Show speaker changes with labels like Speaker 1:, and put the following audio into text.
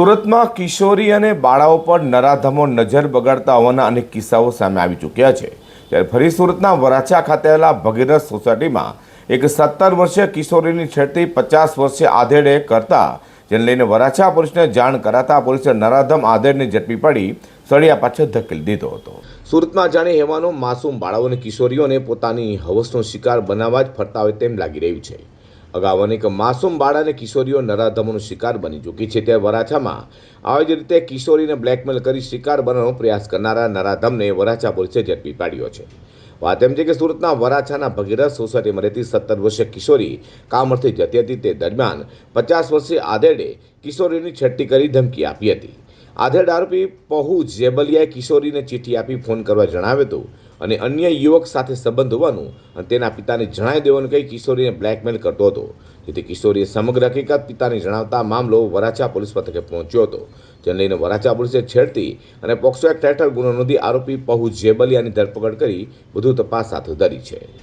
Speaker 1: સુરતમાં કિશોરી અને બાળાઓ પર નરાધમો નજર બગાડતા હોવાના અનેક કિસ્સાઓ સામે આવી ચૂક્યા છે. ત્યારે ફરી સુરતના વરાછા ખાતે આવેલા ભગીરથ સોસાયટીમાં એક સત્તર વર્ષીય કિશોરીની છેડતી પચાસ વર્ષે આધેડે કરતા, જેને લઈને વરાછા પોલીસને જાણ કરાતા પોલીસે નરાધમ આધેડને ઝડપી પડી સળિયા પાછળ ધકેલી દીધો હતો. સુરતમાં જાણે હેવાનો માસૂમ બાળાઓ અને કિશોરીઓને પોતાની હવસનો શિકાર બનાવવા જ ફરતા હોય તેમ લાગી રહ્યું છે. અગાઉ અનેક માસૂમ બાળા અને કિશોરીઓ નરાધમોનો શિકાર બની ચૂકી છે. ત્યારે વરાછામાં આવી જ રીતે કિશોરીને બ્લેકમેલ કરી શિકાર બનવાનો પ્રયાસ કરનારા નરાધમને વરાછા પોલીસે ઝડપી પાડ્યો છે. વાત એમ છે કે સુરતના વરાછાના ભગીરથ સોસાયટીમાં રહેતી સત્તર વર્ષીય કિશોરી કામ અર્થે જતી હતી. તે દરમિયાન પચાસ વર્ષીય આધેડે કિશોરીની છટ્ટી કરી ધમકી આપી હતી. આધેડ આરોપી પહુ જેબલિયાએ કિશોરીને ચિઠ્ઠી આપી, ફોન કરવા જણાવ્યું હતું અને અન્ય યુવક સાથે સંબંધ હોવાનું અને તેના પિતાને જણાવી દેવાનું કહી કિશોરીને બ્લેકમેલ કરતો હતો. જેથી કિશોરીએ સમગ્ર હકીકત પિતાને જણાવતા મામલો વરાછા પોલીસ મથકે પહોંચ્યો હતો. જેને લઈને વરાછા પોલીસે છેડતી અને પોક્સો એક્ટ હેઠળ ગુનો નોંધી આરોપી પહુ જેબલિયાની ધરપકડ કરી વધુ તપાસ હાથ ધરી છે.